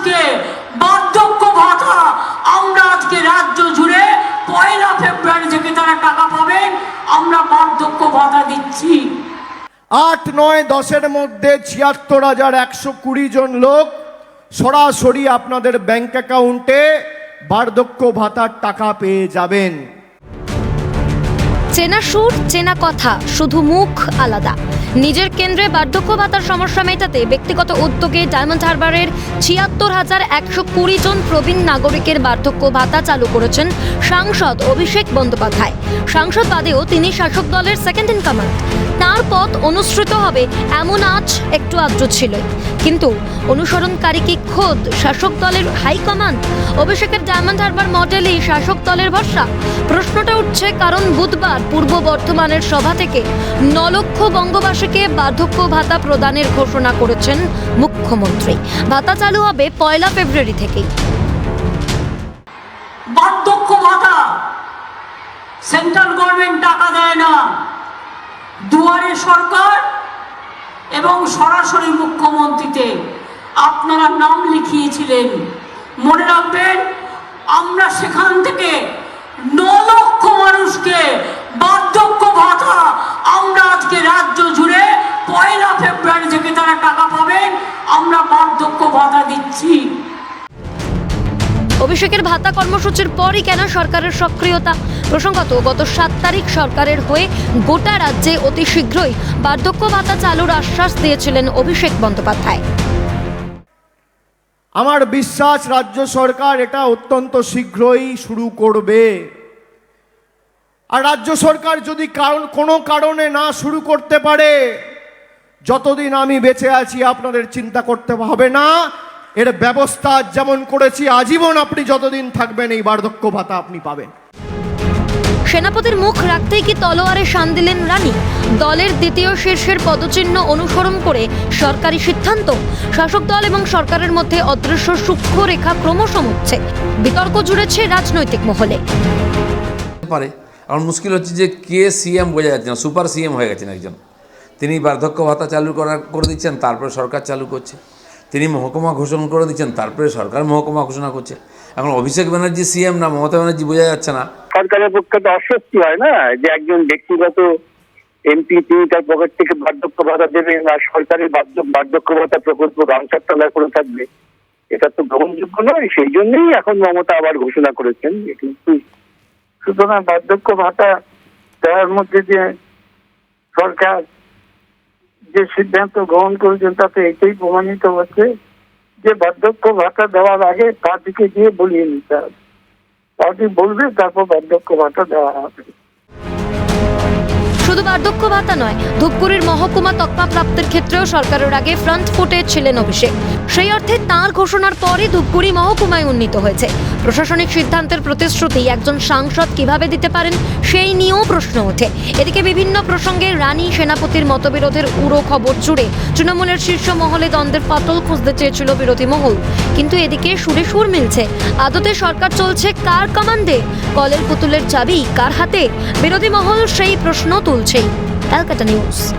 মানুষকে বার্ধক্য ভাতা। আমরা আজকে রাজ্য জুড়ে পয়লা ফেব্রুয়ারি থেকে তারা টাকা পাবেন। আমরা বার্ধক্য ভাতা দিচ্ছি। আট নয় দশের মধ্যে ছিয়াত্তর হাজার একশো কুড়ি জন লোক সরাসরি আপনাদের ব্যাংক অ্যাকাউন্টে বার্ধক্য ভাতার টাকা পেয়ে যাবেন। চেনা সুর চেনা কথা শুধু মুখ আলাদা। নিজের কেন্দ্রে বার্ধক্য ভাতার সমস্যা মেটাতে ব্যক্তিগত উদ্যোগে ডায়মন্ড হারবারের ছিয়াত্তর হাজার একশো কুড়ি জন প্রবীণ নাগরিকের বার্ধক্য ভাতা চালু করেছেন সাংসদ অভিষেক বন্দ্যোপাধ্যায়। সাংসদ বাদেও তিনি শাসক দলের সেকেন্ড ইন কমান্ড তার পথ অনুসৃত হবে, এমন আজ একটু আদ্র ছিল। কিন্তু অনুসরণকারী খোদ শাসক দলের হাইকমান্ড অভিষেকের ডায়মন্ড হারবার মডেলেই শাসক দলের ভরসা। প্রশ্নটা উঠছে, কারণ বুধবার পূর্ব বর্ধমানের সভা থেকে ন লক্ষ বঙ্গবাসীকে বার্ধক্য ভাতা প্রদানের ঘোষণা করেছেন মুখ্যমন্ত্রী। ভাতা চালু হবে পয়লা ফেব্রুয়ারি থেকেই। বার্ধক্য ভাতা সেন্ট্রাল গভর্নমেন্ট টাকা দেয় না। দুয়ারে সরকার এবং সরাসরি মুখ্যমন্ত্রীতে আপনারা নাম লিখিয়েছিলেন। মনে রাখবেন, আমরা সেখান থেকে ন লক্ষ মানুষকে বার্ধক্য ভাতা আমরা আজকে রাজ্য জুড়ে পয়লা ফেব্রুয়ারি থেকে তারা টাকা পাবেন। আমরা বার্ধক্য ভাতা দিচ্ছি। অভিষেকের ভাতা কর্মসূচির পরই কেন সরকারের সক্রিয়তা? প্রসঙ্গত, গত সাত তারিখ সরকারের হয়ে গোটা রাজ্যে অতি শীঘ্রই বার্ধক্য ভাতা চালুর আশ্বাস দিয়েছিলেন অভিষেক বন্দ্যোপাধ্যায়। আমার বিশ্বাস, রাজ্য সরকার এটা অত্যন্ত শীঘ্রই শুরু করবে। আর রাজ্য সরকার যদি কারণ, কোনো কারণে না শুরু করতে পারে, যতদিন আমি বেঁচে আছি আপনাদের চিন্তা করতে হবে না। এর ব্যবস্থা যেমন করেছি আজীবন আপনি যতদিন থাকবেন এই বার্ধক্য ভাতা আপনি পাবেন। সেনাপতির মুখ রাখতেই কি তলোয়ারে শান দিলেন রানী? দলের দ্বিতীয় শীর্ষের পদচিহ্ন অনুসরণ করে সরকারি সিদ্ধান্ত। শাসক দল এবং সরকারের মধ্যে অদৃশ্য সূক্ষ্ম রেখা ক্রমশ মুচ্ছে বিতর্ক জুড়েছে রাজনৈতিক মহলে। পারে। এখন মুশকিল হচ্ছে যে কে সিএম বোঝা যাচ্ছে না সুপার সিএম হয়ে গেছেন একজন। তিনি বার্ধক্য ভাতা চালু করা করে দিচ্ছেন তারপরে সরকার চালু করছে। তিনি মহকুমা ঘোষণা করে দিচ্ছেন, তারপরে সরকার মহকুমা ঘোষণা করছে। এখন অভিষেক ব্যানার্জি সিএম না, মমতা ব্যানার্জি বোঝা যাচ্ছে না। সরকারের পক্ষে তো অস্বস্তি হয় না, যে একজন ব্যক্তিগত এমপি তিনি তার পকেট থেকে বার্ধক্য ভাতা দেবেন সরকারের বার্ধ- বার্ধক্য ভাতা প্রকল্প রামসার তলায় করে থাকবে। এটা তো গ্রহণযোগ্য নয়, সেই জন্যই এখন মমতা আবার ঘোষণা করেছেন কিন্তু সুতরাং বার্ধক্য ভাতা দেওয়ার মধ্যে যে সরকার যে সিদ্ধান্ত গ্রহণ করেছেন তাতে এটাই প্রমাণিত হচ্ছে যে বার্ধক্য ভাতা দেওয়ার আগে পার্টিকে গিয়ে বলিয়ে নিতে হবে। পার্টি বলবে, তারপর বার্ধক্য ভাতা দেওয়া হবে। শুধু বার্ধক্য ভাতা নয়, ধূপগুড়ির মহকুমা তকমা প্রাপ্তির ক্ষেত্রেও সরকারের আগে ফ্রন্ট ফুটে ছিলেন অভিষেক। সেই অর্থে তার ঘোষণার পরই ধূপগুড়ি মহকুমায় উন্নীত হয়েছে। প্রশাসনিক সিদ্ধান্তের প্রতিশ্রুতি একজন সাংসদ কীভাবে দিতে পারেন, সেই নিয়েও প্রশ্ন ওঠে। এদিকে বিভিন্ন প্রসঙ্গে রানী সেনাপতির মতবিরোধের উড়ো খবর জুড়ে তৃণমূলের শীর্ষ মহলে দ্বন্দ্বের পাতল খুঁজতে চেয়েছিল বিরোধী মহল। কিন্তু এদিকে সুরে সুর মিলছে। আদতে সরকার চলছে কার কমান্ডে? কলের পুতুলের চাবি কার হাতে? বিরোধী মহল সেই প্রশ্ন তুলছেই। ক্যালকাটা নিউজ।